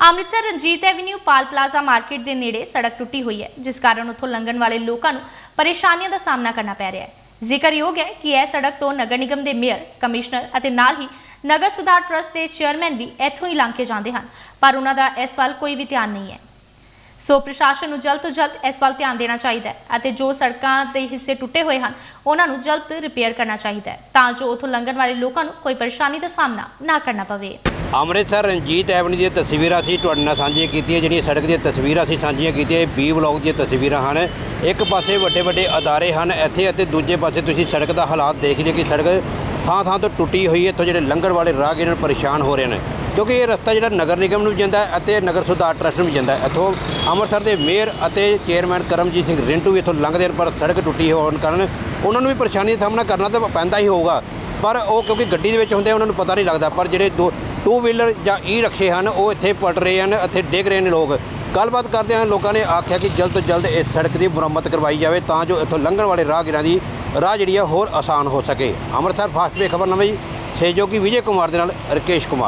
Amritsar Ranjit avenue Pal plaza market ਦੇ ਨੇੜੇ ਸੜਕ ਟੁੱਟੀ ਹੋਈ ਹੈ, ਜਿਸ ਕਾਰਨ ਉੱਥੋਂ ਲੰਘਣ ਵਾਲੇ ਲੋਕਾਂ ਨੂੰ ਪਰੇਸ਼ਾਨੀਆਂ ਦਾ ਸਾਹਮਣਾ ਕਰਨਾ ਪੈ ਰਿਹਾ ਹੈ। ਜ਼ਿਕਰਯੋਗ ਹੈ ਕਿ ਇਹ ਸੜਕ ਤੋਂ ਨਗਰ ਨਿਗਮ ਦੇ ਮੇਅਰ, ਕਮਿਸ਼ਨਰ ਅਤੇ ਨਾਲ ਹੀ ਨਗਰ ਸੁਧਾਰ ਟਰਸਟ ਦੇ ਚੇਅਰਮੈਨ ਵੀ ਇੱਥੋਂ ਹੀ ਲੰਘ ਕੇ ਜਾਂਦੇ ਹਨ, ਪਰ ਉਹਨਾਂ ਦਾ ਇਸ ਵੱਲ ਕੋਈ ਵੀ ਧਿਆਨ ਨਹੀਂ ਹੈ। ਸੋ ਪ੍ਰਸ਼ਾਸਨ ਨੂੰ ਜਲਦ ਤੋਂ ਜਲਦ ਇਸ ਵੱਲ ਧਿਆਨ ਦੇਣਾ ਚਾਹੀਦਾ ਹੈ ਅਤੇ ਜੋ ਸੜਕਾਂ ਦੇ ਹਿੱਸੇ ਟੁੱਟੇ ਹੋਏ ਹਨ, ਉਹਨਾਂ ਨੂੰ ਜਲਦ ਰਿਪੇਅਰ ਕਰਨਾ ਚਾਹੀਦਾ ਹੈ ਤਾਂ ਜੋ ਉੱਥੋਂ ਲੰਘਣ ਵਾਲੇ ਲੋਕਾਂ ਨੂੰ ਕੋਈ ਪਰੇਸ਼ਾਨੀ ਦਾ ਸਾਹਮਣਾ ਨਾ ਕਰਨਾ ਪਵੇ। ਅੰਮ੍ਰਿਤਸਰ ਰਣਜੀਤ ਐਵਨਿਊ ਦੀਆਂ ਤਸਵੀਰਾਂ ਅਸੀਂ ਤੁਹਾਡੇ ਨਾਲ ਸਾਂਝੀਆਂ ਕੀਤੀਆਂ, ਜਿਹੜੀਆਂ ਸੜਕ ਦੀਆਂ ਤਸਵੀਰਾਂ ਅਸੀਂ ਸਾਂਝੀਆਂ ਕੀਤੀਆਂ, ਇਹ ਬੀ ਬਲੌਗ ਦੀਆਂ ਤਸਵੀਰਾਂ ਹਨ। ਇੱਕ ਪਾਸੇ ਵੱਡੇ ਵੱਡੇ ਅਦਾਰੇ ਹਨ ਇੱਥੇ ਅਤੇ ਦੂਜੇ ਪਾਸੇ ਤੁਸੀਂ ਸੜਕ ਦਾ ਹਾਲਾਤ ਦੇਖ ਲਿਓ ਕਿ ਸੜਕ ਥਾਂ ਥਾਂ ਤੋਂ ਟੁੱਟੀ ਹੋਈ ਹੈ, ਇੱਥੋਂ ਜਿਹੜੇ ਲੰਘਣ ਵਾਲੇ ਰਾਹਗੀਰ ਪਰੇਸ਼ਾਨ ਹੋ ਰਹੇ ਨੇ। ਕਿਉਂਕਿ ਇਹ ਰਸਤਾ ਜਿਹੜਾ ਨਗਰ ਨਿਗਮ ਨੂੰ ਜਾਂਦਾ ਅਤੇ ਨਗਰ ਸੁਧਾਰ ਟਰੱਸਟ ਨੂੰ ਵੀ ਜਾਂਦਾ ਹੈ। ਇੱਥੋਂ ਅੰਮ੍ਰਿਤਸਰ ਦੇ ਮੇਅਰ ਅਤੇ ਚੇਅਰਮੈਨ ਕਰਮਜੀਤ ਸਿੰਘ ਰਿੰਟੂ ਵੀ ਇੱਥੋਂ ਲੰਘਦੇ ਹਨ ਪਰ ਸੜਕ ਟੁੱਟੀ ਹੋਣ ਕਾਰਨ ਉਹਨਾਂ ਨੂੰ ਵੀ ਪਰੇਸ਼ਾਨੀ ਦਾ ਸਾਹਮਣਾ ਕਰਨਾ ਤਾਂ ਪੈਂਦਾ ਹੀ ਹੋਊਗਾ। ਪਰ ਉਹ ਕਿਉਂਕਿ ਗੱਡੀ ਦੇ ਵਿੱਚ ਹੁੰਦੇ ਉਹਨਾਂ ਨੂੰ ਪਤਾ ਨਹੀਂ ਲੱਗਦਾ। ਪਰ ਜਿਹੜੇ ਦੋ ਟੂ ਵੀਲਰ ਜਾਂ e ਈ ਰੱਖੇ ਹਨ, ਉਹ ਇੱਥੇ ਪਲਟ ਰਹੇ ਹਨ, ਇੱਥੇ ਡਿੱਗ ਰਹੇ ਨੇ ਲੋਕ। ਗੱਲਬਾਤ ਕਰਦੇ ਹਨ ਲੋਕਾਂ ਨੇ ਆਖਿਆ ਕਿ ਜਲਦ ਤੋਂ ਜਲਦ ਇਸ ਸੜਕ ਦੀ ਮੁਰੰਮਤ ਕਰਵਾਈ ਜਾਵੇ ਤਾਂ ਜੋ ਇੱਥੋਂ ਲੰਘਣ ਵਾਲੇ ਰਾਹਗੀਰਾਂ ਦੀ ਰਾਹ ਜਿਹੜੀ ਆ ਹੋਰ ਆਸਾਨ ਹੋ ਸਕੇ। ਅੰਮ੍ਰਿਤਸਰ ਫਾਸਟ ਵੇ ਖਬਰ ਨਵੀਂ, ਸਹਿਯੋਗੀ ਵਿਜੇ ਕੁਮਾਰ ਦੇ ਨਾਲ ਰਕੇਸ਼ ਕੁਮਾਰ।